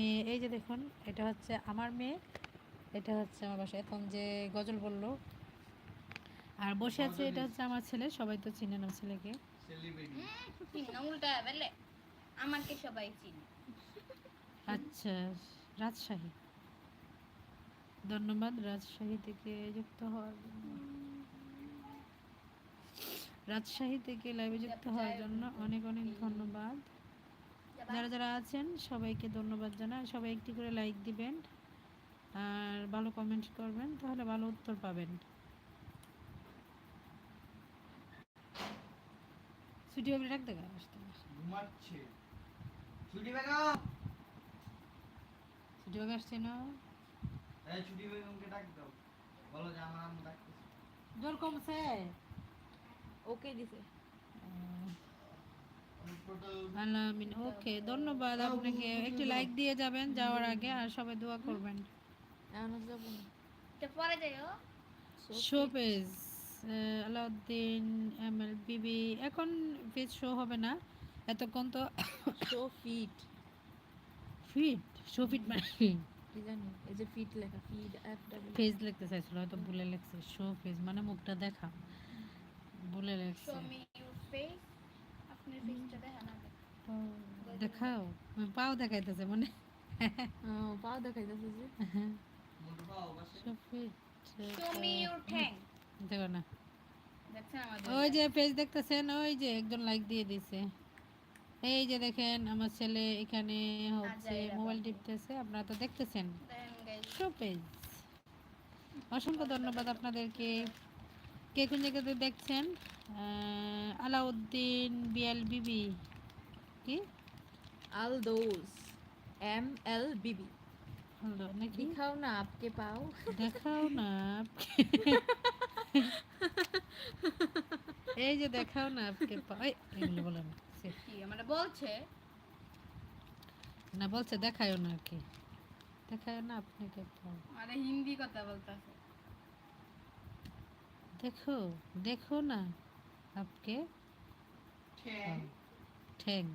মেয়ে এই যে দেখুন এটা হচ্ছে আমার মেয়ে এটা হচ্ছে আমার বাসা। এখন যে গজল বলল আর বসে আছে এটা হচ্ছে আমার ছেলে সবাই তো চিনেন আমার ছেলেকে। সেলিব্রিটি চিনি না বেলে। আমাকে সবাই চিনি। আচ্ছা রাজশাহী। ধন্যবাদ রাজশাহী থেকে যুক্ত হওয়ার রাজশাহী থেকে লাইভে যুক্ত হওয়ার জন্য অনেক অনেক ধন্যবাদ। যারা যারা আছেন সবাইকে ধন্যবাদ জানাই। সবাই একটি করে লাইক দিবেন আর ভালো কমেন্ট করবেন তাহলে ভালো উত্তর পাবেন। ছুটি হবে রাখ দেখা আসতে ঘুমাচ্ছে। ছুটি বেগম! ছুটি হবে আসছে না? এই ছুটি বেগমকে ডাক দাও। বলো যে আমার আম্মু ডাকতেছে। জোর কমছে। ওকে দিছে। আলামিন ওকে ধন্যবাদ আপনাকে। একটি লাইক দিয়ে যাবেন যাওয়ার আগে আর সবাই দোয়া করবেন। এখন যাব না। তো পরে যাইও show page Alauddin M L BB এখন পেজ শো হবে না। এতক্ষণ তো show fit? Fit show fit মানে কি? জানি এই যে ফিট লেখা ফিট এফ ডাবল পেজ লিখতে চাইছিল হয়তো ভুলে লিখছে। শো পেজ মানে মুখটা দেখা। ভুলে লিখছে। শো মি ইউর ফেস আপনার ও, দেখাও। পাও দেখাইতেছে মানে। পাও দেখাইতেছে যে। দেখো না। ওই যে পেজ দেখতেছেন ওই যে একজন লাইক দিয়ে দিছে। এই যে দেখেন আমার ছেলে এখানে হচ্ছে মোবাইল টিপতেছে আপনারা তো দেখতেছেন। পেজ অসংখ্য ধন্যবাদ আপনাদেরকে। কে কোন জায়গাতে দেখছেন? আহ, আলাউদ্দিন বিএল বিবি। কি আলদোস এম এল বিবি হলো নাকি? দিখাও না আপকে পাও। দেখাও না এই যে দেখাও না আপকে পা- এই, এগুলো কি মানে বলছে? না বলছে দেখায়ও না আর কি। দেখায় না আপনাকে পাও। মানে হিন্দি কথা বলতেছে। দেখো দেখো না আপকে। ঠ্যাং। ঠ্যাং।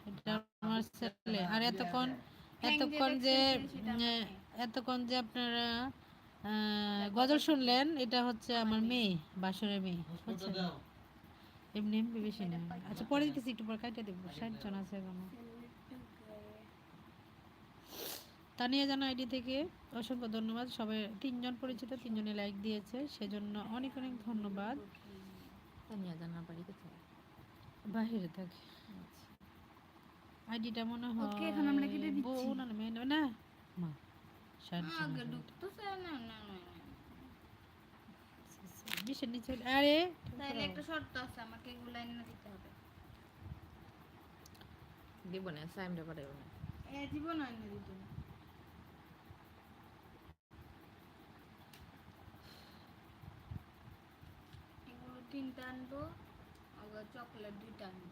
আমার ছেলে। আর এতক্ষণ এতক্ষণ যে এতক্ষণ যে আপনারা গজল শুনলেন এটা হচ্ছে আমার মেয়ে বাসরের মেয়ে এমনি এমনি বেশি না। আচ্ছা পরে দিতেছি একটু পরে কাইটা দেবো। ষাট জন আছে এখনও। তানিয়া জানা আইডি থেকে অসংখ্য ধন্যবাদ। সবাই তিনজন পরিচিত তিনজনে লাইক দিয়েছে সেজন্য অনেক অনেক ধন্যবাদ। তানিয়া জানা বাড়িতে বাহিরে থাকে। আচ্ছা। আইডিটা মনে হয় ওকে, এখন আমরা কেটে দিচ্ছি। বউ না না মেয়ে না, না মা না না না না। বিশের নিচে আরে তাহলে একটা শর্ত আছে আমাকে এগুলো এনে দিতে হবে দিব না সাইমটা পাঠাইব না এ জীবন এনে দিতে হবে। এগুলো তিনটা আনব আবার চকলেট দুইটা আনব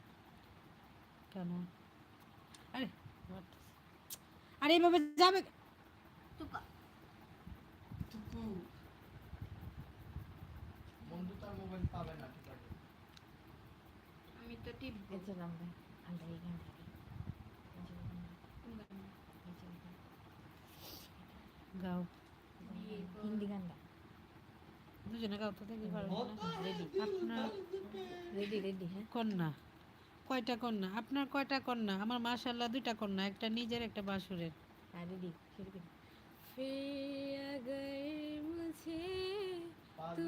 কেন? আরে। আরে এইভাবে যাবে বন্ধু তার মোবাইল পাবে না ঠিক আছে। আমি তো টিপ এতে নামবে আমরা এখান থেকে। এই যে এখানে, এই যে এখানে। গাও। হিন্দি গানটা। দুজনে গাও তো দেখি পারবে রেডি আপনার রেডি রেডি হ্যাঁ? কন্যা। কয়টা কন্যা? আপনার কয়টা কন্যা? আমার মাশাল্লাহ দুইটা কন্যা একটা নিজের একটা বাসুরের। তু